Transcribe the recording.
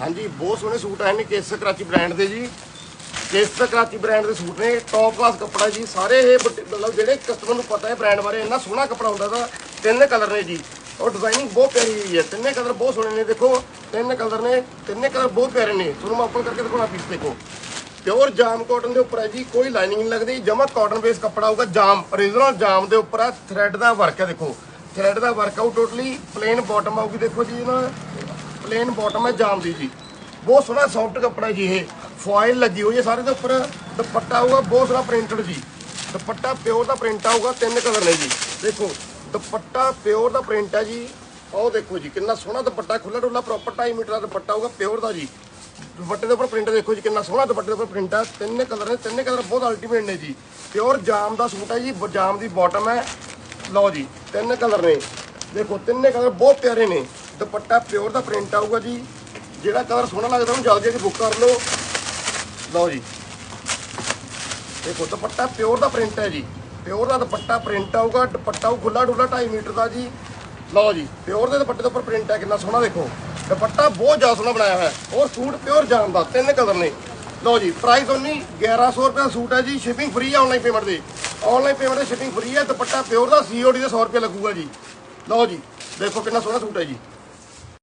ਹਾਂਜੀ, ਬਹੁਤ ਸੋਹਣੇ ਸੂਟ ਆਏ ਨੇ ਕੇਸ ਕਰਾਚੀ ਬ੍ਰਾਂਡ ਦੇ ਜੀ। ਕੇਸ ਕਰਾਚੀ ਬ੍ਰਾਂਡ ਦੇ ਸੂਟ ਨੇ ਟੌਪ ਕਲਾਸ ਕੱਪੜਾ ਜੀ। ਸਾਰੇ ਇਹ ਬੁਟੀ- ਮਤਲਬ ਜਿਹੜੇ ਕਸਟਮਰ ਨੂੰ ਪਤਾ ਹੈ ਬ੍ਰਾਂਡ ਬਾਰੇ, ਇੰਨਾ ਸੋਹਣਾ ਕੱਪੜਾ ਹੁੰਦਾ ਦਾ ਤਿੰਨ ਕਲਰ ਨੇ ਜੀ। ਔਰ ਡਿਜ਼ਾਈਨਿੰਗ ਬਹੁਤ ਪਿਆਰੀ ਹੋਈ ਹੈ। ਤਿੰਨੇ ਕਲਰ ਬਹੁਤ ਸੋਹਣੇ ਨੇ, ਦੇਖੋ। ਤਿੰਨ ਕਲਰ ਨੇ, ਤਿੰਨੇ ਕਲਰ ਬਹੁਤ ਪਿਆਰੇ ਨੇ। ਤੁਹਾਨੂੰ ਮੈਂ ਓਪਨ ਕਰਕੇ ਦਿਖਾਉਣਾ ਪੀਸ ਦੇਖੋ। ਪਿਓਰ ਜਾਮ ਕਾਟਨ ਦੇ ਉੱਪਰ ਹੈ ਜੀ, ਕੋਈ ਲਾਈਨਿੰਗ ਨਹੀਂ ਲੱਗਦੀ। ਜਮਾ ਕਾਟਨ ਬੇਸ ਕੱਪੜਾ ਹੋਊਗਾ, ਜਾਮ। ਓਰੀਜਨਲ ਜਾਮ ਦੇ ਉੱਪਰ ਆ ਥ੍ਰੈਡ ਦਾ ਵਰਕ ਹੈ, ਦੇਖੋ। ਥ੍ਰੈਡ ਦਾ work out totally plain bottom ਆਊਗੀ, ਦੇਖੋ ਜੀ ਨਾ ਪਲੇਨ ਬਾਟਮ ਹੈ ਜਾਮ ਦੀ ਜੀ। ਬਹੁਤ ਸੋਹਣਾ ਸੌਫਟ ਕੱਪੜਾ ਜੀ ਇਹ। ਫੋਇਲ ਲੱਗੀ ਹੋਈ ਹੈ ਸਾਰੇ ਦੇ ਉੱਪਰ। ਦੁਪੱਟਾ ਹੋਊਗਾ, ਬਹੁਤ ਸੋਹਣਾ ਪ੍ਰਿੰਟਡ ਜੀ। ਦੁਪੱਟਾ ਪਿਓਰ ਦਾ ਪ੍ਰਿੰਟ ਆਊਗਾ, ਤਿੰਨ ਕਲਰ ਨੇ ਜੀ। ਦੇਖੋ, ਦੁਪੱਟਾ ਪਿਓਰ ਦਾ ਪ੍ਰਿੰਟ ਹੈ ਜੀ। ਉਹ ਦੇਖੋ ਜੀ, ਕਿੰਨਾ ਸੋਹਣਾ ਦੁਪੱਟਾ ਖੁੱਲਾ ਡੁੱਲਾ ਪ੍ਰੋਪਰ 2.5 ਮੀਟਰ ਦਾ ਦੁਪੱਟਾ ਹੋਊਗਾ ਪਿਓਰ ਦਾ ਜੀ। ਦੁਪੱਟੇ ਦੇ ਉੱਪਰ ਪ੍ਰਿੰਟ ਦੇਖੋ ਜੀ, ਕਿੰਨਾ ਸੋਹਣਾ ਦੁਪੱਟੇ ਦੇ ਉੱਪਰ ਪ੍ਰਿੰਟ ਹੈ। ਤਿੰਨੇ ਕਲਰ ਨੇ, ਤਿੰਨੇ ਕਲਰ ਬਹੁਤ ਅਲਟੀਮੇਟ ਨੇ ਜੀ। ਪਿਓਰ ਜਾਮ ਦਾ ਸੂਟ ਹੈ ਜੀ ਜਾਮ ਦੀ ਬਾਟਮ ਹੈ। ਲਓ ਜੀ, ਤਿੰਨ ਕਲਰ ਨੇ। ਦੇਖੋ, ਤਿੰਨੇ ਕਲਰ ਬਹੁਤ ਪਿਆਰੇ ਨੇ। ਦੁਪੱਟਾ ਪਿਓਰ ਦਾ ਪ੍ਰਿੰਟ ਆਊਗਾ ਜੀ। ਜਿਹੜਾ ਕਲਰ ਸੋਹਣਾ ਲੱਗਦਾ ਉਹਨੂੰ ਜਲਦੀ ਜਲਦੀ ਬੁੱਕ ਕਰ ਲਓ। ਲਓ ਜੀ। ਦੇਖੋ, ਦੁਪੱਟਾ ਪਿਓਰ ਦਾ ਪ੍ਰਿੰਟ ਹੈ ਜੀ। ਪਿਓਰ ਦਾ ਦੁਪੱਟਾ ਪ੍ਰਿੰਟ ਆਊਗਾ। ਦੁਪੱਟਾ ਉਹ ਖੁੱਲਾ ਡੁੱਲਾ 2.5 ਮੀਟਰ ਦਾ ਜੀ। ਲਓ ਜੀ, ਪਿਓਰ ਦੇ ਦੁਪੱਟੇ ਦੇ ਉੱਪਰ ਪ੍ਰਿੰਟ ਹੈ, ਕਿੰਨਾ ਸੋਹਣਾ ਦੇਖੋ। ਦੁਪੱਟਾ ਬਹੁਤ ਜ਼ਿਆਦਾ ਸੋਹਣਾ ਬਣਾਇਆ ਹੋਇਆ ਹੈ। ਔਰ ਸੂਟ ਪਿਓਰ ਜਾਮ ਦਾ, ਤਿੰਨ ਕਲਰ ਨੇ। ਲਓ ਜੀ ਪ੍ਰਾਈਸ ਉਹਨੀ 1100 ਰੁਪਏ ਦਾ ਸੂਟ ਹੈ ਜੀ। ਸ਼ਿਪਿੰਗ ਫ੍ਰੀ ਹੈ ਆਨਲਾਈਨ ਪੇਮੈਂਟ ਦੇ। ਆਨਲਾਈਨ ਪੇਮੈਂਟ ਦੇ ਸ਼ਿਪਿੰਗ ਫ੍ਰੀ ਹੈ। ਦੁਪੱਟਾ ਪਿਓਰ ਦਾ ਸੀਓਡੀ ਦਾ 100 ਰੁਪਏ ਲੱਗੂਗਾ ਜੀ। ਲਓ ਜੀ, ਦੇਖੋ ਕਿੰਨਾ ਸੋਹਣਾ ਸੂਟ ਹੈ ਜੀ।